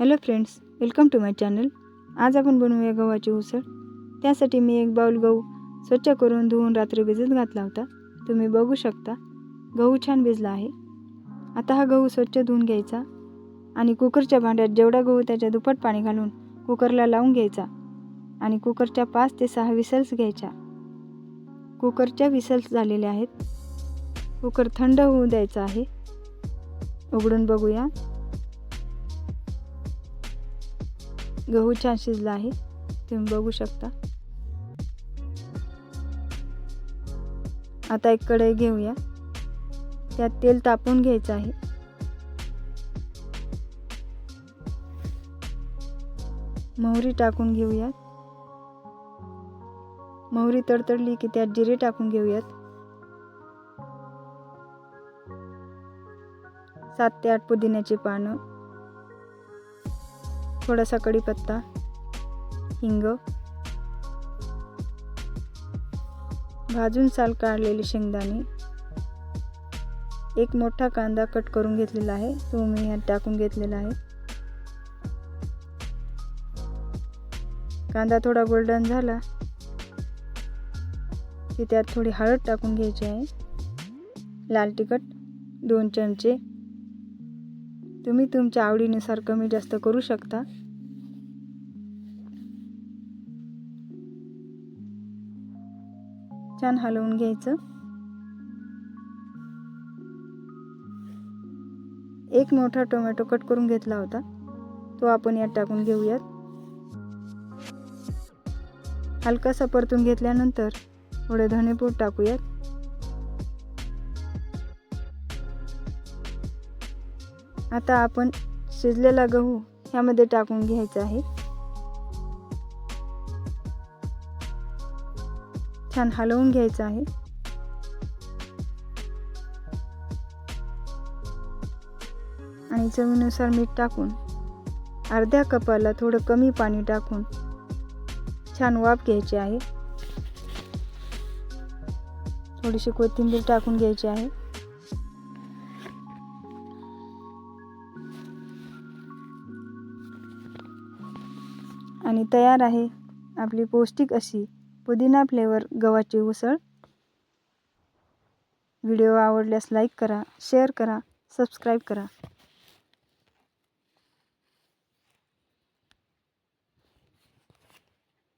Hello friends welcome to my channel. आज आपण बनवूया गव्हाची उसळ. त्यासाठी मी एक बाउल गहू स्वच्छ करून धुवून रात्री भिजत घातला होता. तुम्ही बघू शकता गहू छान भिजला आहे. आता हा गहू स्वच्छ धुवून घ्यायचा आणि कुकरच्या भांड्यात जेवढा गहू त्याच्या दुप्पट पाणी घालून कुकरला लावून घ्यायचा आणि कुकरच्या पाच ते सहा विसल्स घ्यायच्या. कुकरच्या विसल्स झालेल्या आहेत. कुकर थंड होऊ द्यायचा आहे. उघडून बघूया. गहू छान शिजला आहे. तुम्ही बघू शकता. आता एक कढई घेऊया. त्यात तेल तापून घ्यायचं आहे. मोहरी टाकून घेऊयात. मोहरी तडतडली की त्यात जिरे टाकून घेऊयात. सात ते आठ पुदिन्याची पानं. थोडासा कढीपत्ता हिंग भाजून साल काढलेले शेंगदाणे एक मोठा कांदा कट करून घेतलेला आहे तो मी ह्यात टाकून घेतलेला आहे. कांदा थोडा गोल्डन झाला की त्यात थोडी हळद टाकून घ्यायची आहे. लाल तिखट दोन चमचे. तुम्ही तुमच्या आवडीनुसार कमी जास्त करू शकता. छान हलवून घ्यायचं. एक मोठा टोमॅटो कट करून घेतला होता. तो आपण यात टाकून घेऊयात. हलकासा परतून घेतल्यानंतर थोडे धनेपूड टाकूयात. आता आपण शिजलेला गहू ह्यामध्ये टाकून घ्यायचा आहे. छान हलवून घ्यायचं आहे. आणि चवीनुसार मीठ टाकून अर्ध्या कपाला थोडं कमी पाणी टाकून छान वाफ घ्यायची आहे. थोडीशी कोथिंबीर टाकून घ्यायची आहे. आणि तयार आहे आपली पौष्टिक अशी पुदिना फ्लेवर गव्हाची उसळ. व्हिडिओ आवडल्यास लाईक करा शेअर करा सबस्क्राईब करा.